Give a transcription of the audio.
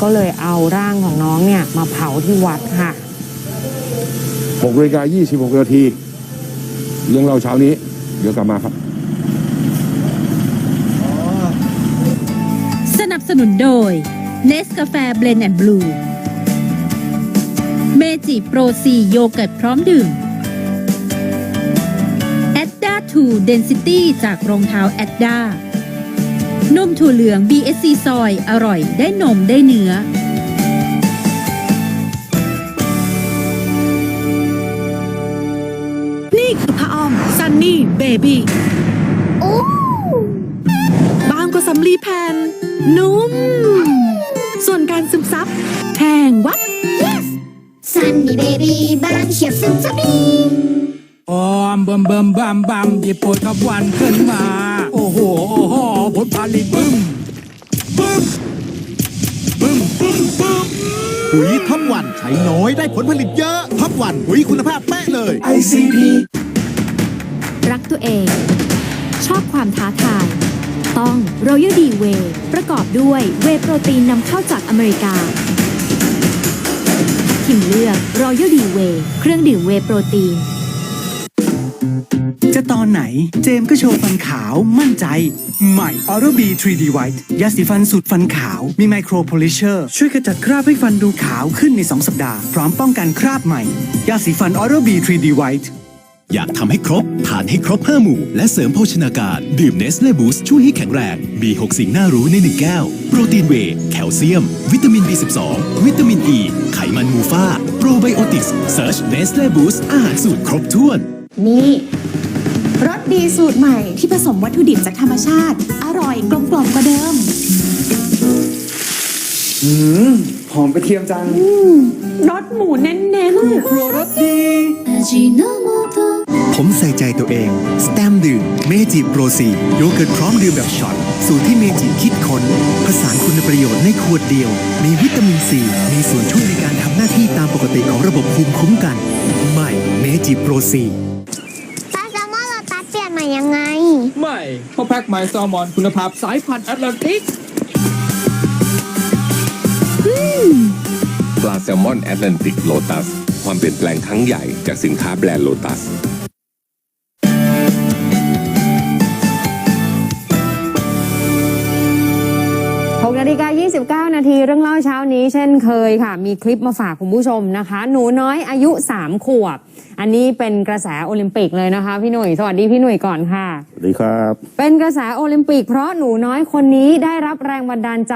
ก็เลยเอาร่างของน้องเนี่ยมาเผาที่วัดค่ะ6นาฬิกา26นาทีเรื่องเราเช้านี้ เดี๋ยวกลับมาครับ สนับสนุนโดยเนสกาแฟเบลนด์แอนด์บลูเมจิโปรซีโยเกิร์ตพร้อมดื่มแอดด้าทูเดนซิตี้จากรองเท้าแอดด้า นมถั่วเหลือง BSC ซอย อร่อยได้นมได้เนื้อ นี่คือผ้าอ้อมซันนี่เบบี้บางกว่าสำลีแผ่น นุ่ม ส่วนการซึมซับแทงวัด Sunny baby บางเฉียบซึมซับดีออมเบิ่มเบิ่มบัมบัมหยิบโปรดกับวันขึ้นมา โอ้โห โอ้โห ปุ๋ยท็อปวันใช้น้อยได้ผลผลิตเยอะท็อปวันปุ๋ยคุณภาพแป๊ะเลยรักตัวเอง ชอบความท้าทาย ต้อง Royal D Way ประกอบด้วยเวย์โปรตีนนำเข้าจากอเมริกาทิมเลือก Royal D Way เครื่องดื่มเวย์โปรตีน จะตอนไหน เจมส์ก็โชว์ฟันขาวมั่นใจ ใหม่ Oral B 3D White ยาสีฟันสูตรฟันขาว มีไมโครโพลิเชอร์ ช่วยขจัดคราบให้ฟันดูขาวขึ้นใน 2 สัปดาห์ พร้อมป้องกันคราบใหม่ ยาสีฟัน Oral B 3D White อยากทำให้ครบ ทานให้ครบ 5 หมู่ และเสริมโภชนาการ ดื่มเนสเล่บูสช่วยให้แข็งแรง มี 6 สิ่งน่ารู้ใน 1 แก้ว โปรตีนเวย์แคลเซียม วิตามิน B12 วิตามินอ e, ีไขมันมูฟ่าโปรไบโอติกส์เซิร์ชเนสเล่บูสอาหารสูตรครบถ้วน นี่ รสดีสูตรใหม่ที่ผสมวัตถุดิบจากธรรมชาติ อร่อยกลมกล่อมกว่าเดิม อืมหอมกระเทียมจังรสหมูเน้นครัวรสดี ผมใส่ใจตัวเอง สแตมดื่มเมจิโปรซีโยเกิร์ตพร้อมดื่มแบบช็อต สูตรที่เมจิคิดค้นผสานคุณประโยชน์ในขวดเดียว มีวิตามินซี มีส่วนช่วยในการทำหน้าที่ตามปกติของระบบภูมิคุ้มกัน ใหม่เมจิโปรซี ไม่เพราะแพ็กไมซ์แซลมอนคุณภาพสายพันธุ์แอตแลนติกปลาแซลมอนแอตแลนติกโลตัส ความเปลี่ยนแปลงครั้งใหญ่จากสินค้าแบรนด์โลตัส 6นาฬิกา29 นาทีเรื่องเล่าเช้านี้ เช่นเคยค่ะ มีคลิปมาฝากคุณผู้ชมนะคะ หนูน้อยอายุ 3 ขวบ อันนี้เป็นกระแสโอลิมปิกเลยนะคะ พี่หนุ่ยสวัสดีพี่หนุ่ยก่อนค่ะ สวัสดีครับ เป็นกระแสโอลิมปิกเพราะหนูน้อยคนนี้ได้รับแรงบันดาลใจ